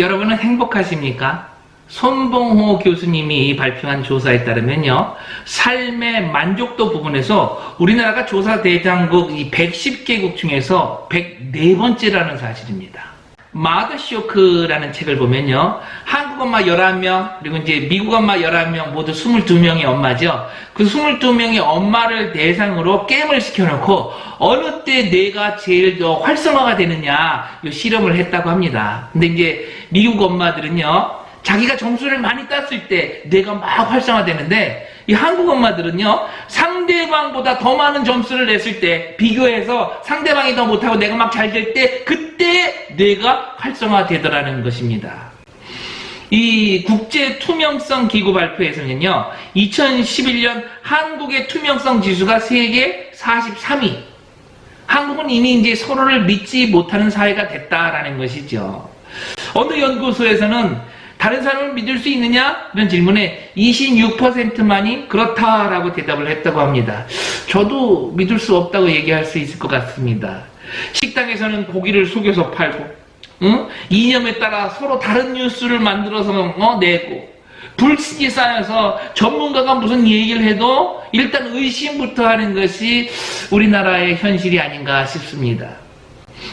여러분은 행복하십니까? 손봉호 교수님이 발표한 조사에 따르면요, 삶의 만족도 부분에서 우리나라가 조사 대장국 이 110개국 중에서 104번째라는 사실입니다. 마더 쇼크라는 책을 보면요. 한국 엄마 11명, 그리고 이제 미국 엄마 11명, 모두 22명의 엄마죠. 그 22명의 엄마를 대상으로 게임을 시켜놓고 어느 때 뇌가 제일 더 활성화가 되느냐, 이 실험을 했다고 합니다. 근데 이제 미국 엄마들은요, 자기가 점수를 많이 땄을 때 뇌가 막 활성화되는데 이 한국 엄마들은요 상대방보다 더 많은 점수를 냈을 때 비교해서 상대방이 더 못하고 내가 막 잘 될 때 그때 뇌가 활성화되더라는 것입니다. 이 국제 투명성 기구 발표에서는요 2011년 한국의 투명성 지수가 세계 43위 한국은 이미 이제 서로를 믿지 못하는 사회가 됐다라는 것이죠. 어느 연구소에서는 다른 사람을 믿을 수 있느냐? 이런 질문에 26%만이 그렇다라고 대답을 했다고 합니다. 저도 믿을 수 없다고 얘기할 수 있을 것 같습니다. 식당에서는 고기를 속여서 팔고, 응? 이념에 따라 서로 다른 뉴스를 만들어서 어, 내고, 불신이 쌓여서 전문가가 무슨 얘기를 해도 일단 의심부터 하는 것이 우리나라의 현실이 아닌가 싶습니다.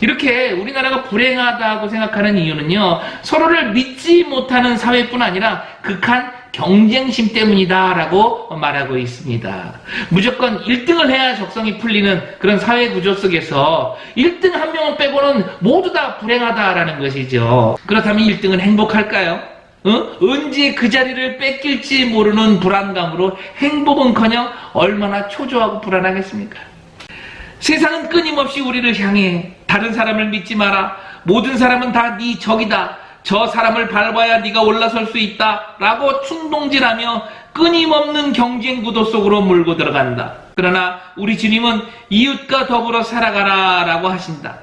이렇게 우리나라가 불행하다고 생각하는 이유는요, 서로를 믿지 못하는 사회뿐 아니라 극한 경쟁심 때문이다라고 말하고 있습니다. 무조건 1등을 해야 적성이 풀리는 그런 사회 구조 속에서 1등 한 명을 빼고는 모두 다 불행하다라는 것이죠. 그렇다면 1등은 행복할까요? 어? 언제 그 자리를 뺏길지 모르는 불안감으로 행복은커녕 얼마나 초조하고 불안하겠습니까? 세상은 끊임없이 우리를 향해 다른 사람을 믿지 마라. 모든 사람은 다 네 적이다. 저 사람을 밟아야 네가 올라설 수 있다. 라고 충동질하며 끊임없는 경쟁 구도 속으로 몰고 들어간다. 그러나 우리 주님은 이웃과 더불어 살아가라 라고 하신다.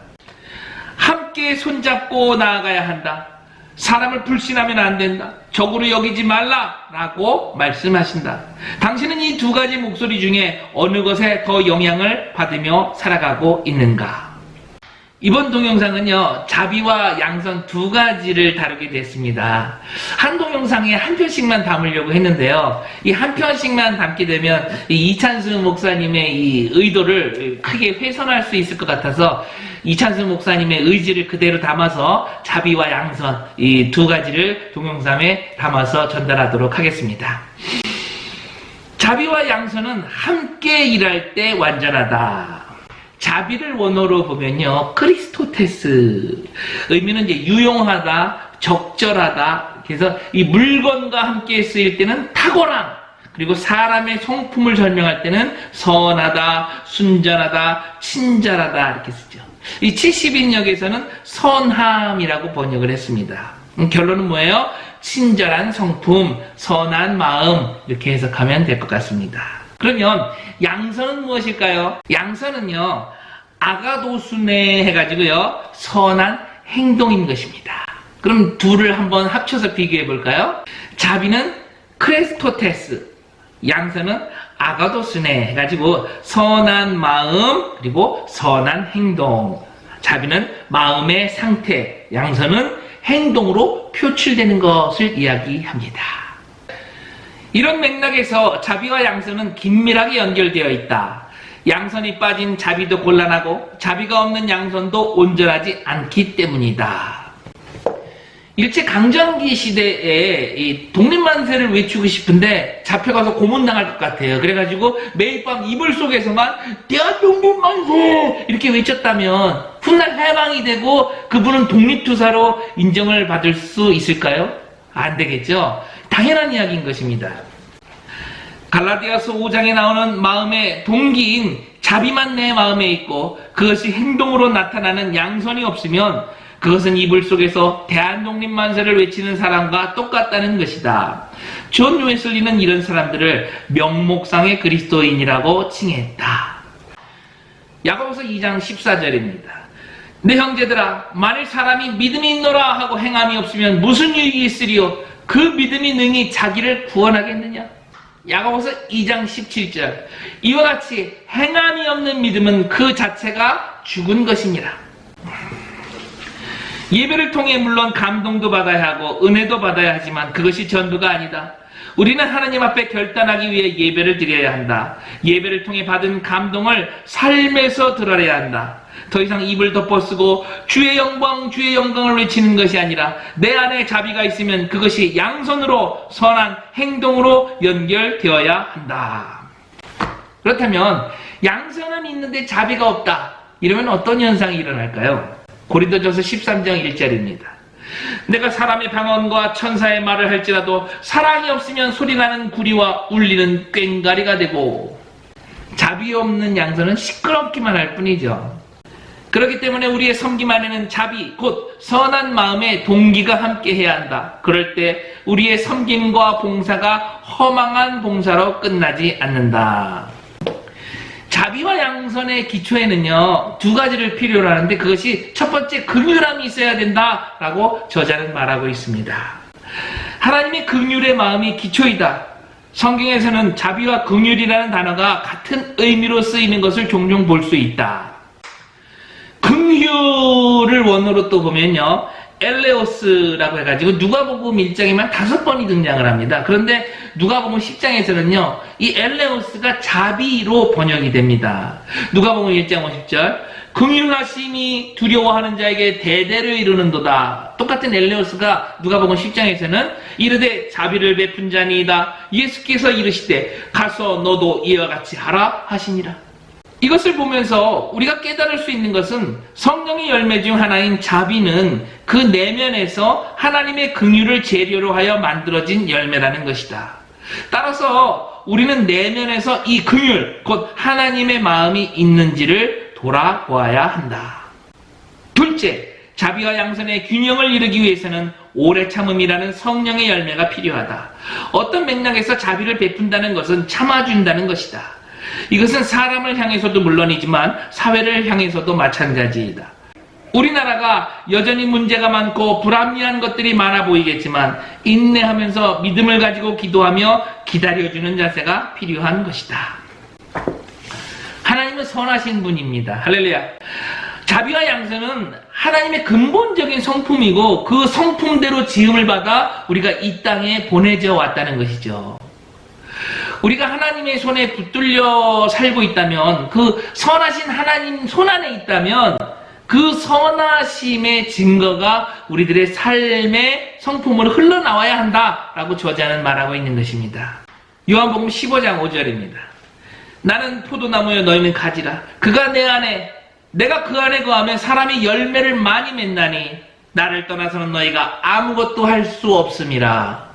함께 손잡고 나아가야 한다. 사람을 불신하면 안 된다. 적으로 여기지 말라. 라고 말씀하신다. 당신은 이 두 가지 목소리 중에 어느 것에 더 영향을 받으며 살아가고 있는가? 이번 동영상은요, 자비와 양선 두 가지를 다루게 됐습니다. 한 동영상에 한 편씩만 담으려고 했는데요. 이 한 편씩만 담게 되면 이 이찬수 목사님의 이 의도를 크게 훼손할 수 있을 것 같아서 이찬수 목사님의 의지를 그대로 담아서 자비와 양선 이 두 가지를 동영상에 담아서 전달하도록 하겠습니다. 자비와 양선은 함께 일할 때 완전하다. 자비를 원어로 보면요, 크리스토테스. 의미는 이제 유용하다, 적절하다. 그래서 이 물건과 함께 쓰일 때는 탁월함. 그리고 사람의 성품을 설명할 때는 선하다, 순전하다, 친절하다. 이렇게 쓰죠. 이 70인역에서는 선함이라고 번역을 했습니다. 음, 결론은 뭐예요? 친절한 성품, 선한 마음. 이렇게 해석하면 될 것 같습니다. 그러면 양선은 무엇일까요? 양선은요, 아가도순에 해가지고요, 선한 행동인 것입니다. 그럼 둘을 한번 합쳐서 비교해 볼까요? 자비는 크레스토테스, 양선은 아가도스네 해가지고 선한 마음 그리고 선한 행동. 자비는 마음의 상태, 양선은 행동으로 표출되는 것을 이야기합니다. 이런 맥락에서 자비와 양선은 긴밀하게 연결되어 있다. 양선이 빠진 자비도 곤란하고 자비가 없는 양선도 온전하지 않기 때문이다. 일제 강점기 시대에 이 독립만세를 외치고 싶은데 잡혀가서 고문당할 것 같아요. 그래가지고 매일 밤 이불 속에서만 대한독립만세 이렇게 외쳤다면 훗날 해방이 되고 그분은 독립투사로 인정을 받을 수 있을까요? 안 되겠죠. 당연한 이야기인 것입니다. 갈라디아서 5장에 나오는 마음의 동기인 자비만 내 마음에 있고 그것이 행동으로 나타나는 양선이 없으면 그것은 이불 속에서 대한독립 만세를 외치는 사람과 똑같다는 것이다. 존 웨슬리는 이런 사람들을 명목상의 그리스도인이라고 칭했다. 야고보서 2장 14절입니다. 내 형제들아 만일 사람이 믿음이 있노라 하고 행함이 없으면 무슨 유익이 있으리요? 그 믿음이 능히 자기를 구원하겠느냐? 야고보서 2장 17절. 이와 같이 행함이 없는 믿음은 그 자체가 죽은 것이니라 예배를 통해 물론 감동도 받아야 하고 은혜도 받아야 하지만 그것이 전부가 아니다. 우리는 하나님 앞에 결단하기 위해 예배를 드려야 한다. 예배를 통해 받은 감동을 삶에서 드러내야 한다. 더 이상 입을 덮어쓰고 주의 영광 주의 영광을 외치는 것이 아니라 내 안에 자비가 있으면 그것이 양손으로 선한 행동으로 연결되어야 한다. 그렇다면 양손은 있는데 자비가 없다. 이러면 어떤 현상이 일어날까요? 고린도전서 13장 1절입니다. 내가 사람의 방언과 천사의 말을 할지라도 사랑이 없으면 소리나는 구리와 울리는 꽹가리가 되고 자비 없는 양손은 시끄럽기만 할 뿐이죠. 그렇기 때문에 우리의 섬김 안에는 자비, 곧 선한 마음의 동기가 함께 해야 한다. 그럴 때 우리의 섬김과 봉사가 허망한 봉사로 끝나지 않는다. 자비와 양선의 기초에는요, 두 가지를 필요로 하는데 그것이 첫 번째 긍휼함이 있어야 된다라고 저자는 말하고 있습니다. 하나님의 긍휼의 마음이 기초이다. 성경에서는 자비와 긍휼이라는 단어가 같은 의미로 쓰이는 것을 종종 볼 수 있다. 긍휼을 원어로 또 보면요. 엘레오스라고 해가지고 누가복음 1장에만 다섯 번이 등장을 합니다. 그런데 누가복음 10장에서는요. 이 엘레오스가 자비로 번역이 됩니다. 누가복음 1장 50절 긍휼하심이 두려워하는 자에게 대대로 이루는도다. 똑같은 엘레오스가 누가복음 10장에서는 이르되 자비를 베푼 자니이다. 예수께서 이르시되 가서 너도 이와 같이 하라 하시니라. 이것을 보면서 우리가 깨달을 수 있는 것은 성령의 열매 중 하나인 자비는 그 내면에서 하나님의 긍휼을 재료로 하여 만들어진 열매라는 것이다. 따라서 우리는 내면에서 이 긍휼, 곧 하나님의 마음이 있는지를 돌아보아야 한다. 둘째, 자비와 양선의 균형을 이루기 위해서는 오래 참음이라는 성령의 열매가 필요하다. 어떤 맥락에서 자비를 베푼다는 것은 참아준다는 것이다. 이것은 사람을 향해서도 물론이지만 사회를 향해서도 마찬가지이다. 우리나라가 여전히 문제가 많고 불합리한 것들이 많아 보이겠지만 인내하면서 믿음을 가지고 기도하며 기다려주는 자세가 필요한 것이다. 하나님은 선하신 분입니다. 할렐루야. 자비와 양선은 하나님의 근본적인 성품이고 그 성품대로 지음을 받아 우리가 이 땅에 보내져 왔다는 것이죠. 우리가 하나님의 손에 붙들려 살고 있다면 그 선하신 하나님 손 안에 있다면 그 선하심의 증거가 우리들의 삶의 성품으로 흘러나와야 한다라고 저자는 말하고 있는 것입니다. 요한복음 15장 5절입니다. 나는 포도나무여 너희는 가지라. 그가 내 안에 내가 그 안에 거하면 사람이 열매를 많이 맺나니 나를 떠나서는 너희가 아무것도 할 수 없음이라.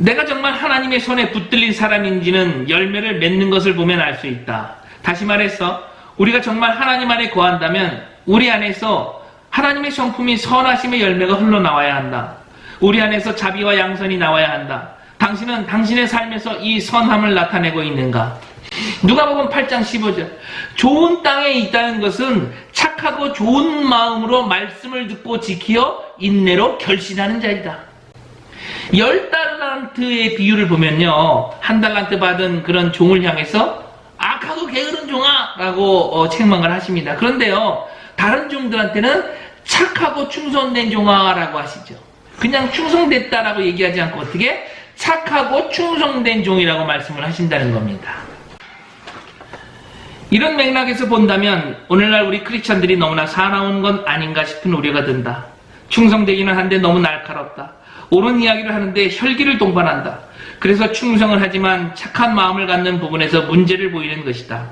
내가 정말 하나님의 손에 붙들린 사람인지는 열매를 맺는 것을 보면 알 수 있다. 다시 말해서 우리가 정말 하나님 안에 거한다면 우리 안에서 하나님의 성품이 선하심의 열매가 흘러나와야 한다. 우리 안에서 자비와 양선이 나와야 한다. 당신은 당신의 삶에서 이 선함을 나타내고 있는가? 누가복음 8장 15절. 좋은 땅에 있다는 것은 착하고 좋은 마음으로 말씀을 듣고 지키어 인내로 결신하는 자이다. 열 달란트의 비유를 보면요. 한 달란트 받은 그런 종을 향해서 악하고 게으른 종아 라고 어, 책망을 하십니다. 그런데요. 다른 종들한테는 착하고 충성된 종아 라고 하시죠. 그냥 충성됐다라고 얘기하지 않고 어떻게 착하고 충성된 종이라고 말씀을 하신다는 겁니다. 이런 맥락에서 본다면 오늘날 우리 크리스천들이 너무나 사나운 건 아닌가 싶은 우려가 든다. 충성되기는 한데 너무 날카롭다. 옳은 이야기를 하는데 혈기를 동반한다. 그래서 충성을 하지만 착한 마음을 갖는 부분에서 문제를 보이는 것이다.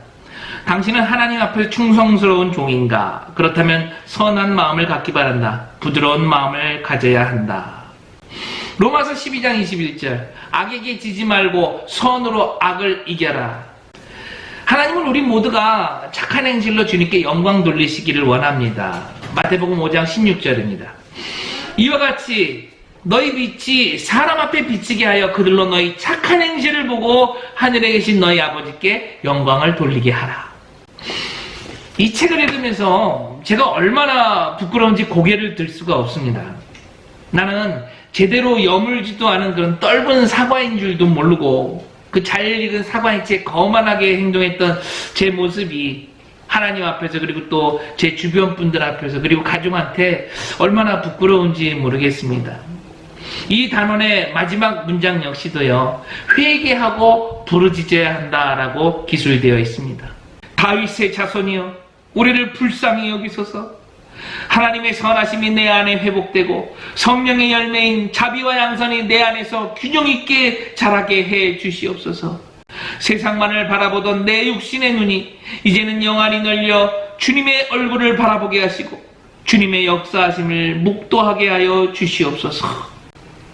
당신은 하나님 앞에 충성스러운 종인가? 그렇다면 선한 마음을 갖기 바란다. 부드러운 마음을 가져야 한다. 로마서 12장 21절. 악에게 지지 말고 선으로 악을 이겨라. 하나님은 우리 모두가 착한 행실로 주님께 영광 돌리시기를 원합니다. 마태복음 5장 16절입니다. 이와 같이 너희 빛이 사람 앞에 비치게 하여 그들로 너희 착한 행실을 보고 하늘에 계신 너희 아버지께 영광을 돌리게 하라. 이 책을 읽으면서 제가 얼마나 부끄러운지 고개를 들 수가 없습니다. 나는 제대로 여물지도 않은 그런 떫은 사과인 줄도 모르고 그 잘 익은 사과인 채 거만하게 행동했던 제 모습이 하나님 앞에서 그리고 또 제 주변 분들 앞에서 그리고 가족한테 얼마나 부끄러운지 모르겠습니다. 이 단원의 마지막 문장 역시도요, 회개하고 부르짖어야 한다라고 기술되어 있습니다. 다윗의 자손이여, 우리를 불쌍히 여기소서, 하나님의 선하심이 내 안에 회복되고, 성령의 열매인 자비와 양선이 내 안에서 균형 있게 자라게 해 주시옵소서. 세상만을 바라보던 내 육신의 눈이 이제는 영안이 널려 주님의 얼굴을 바라보게 하시고, 주님의 역사하심을 묵도하게 하여 주시옵소서.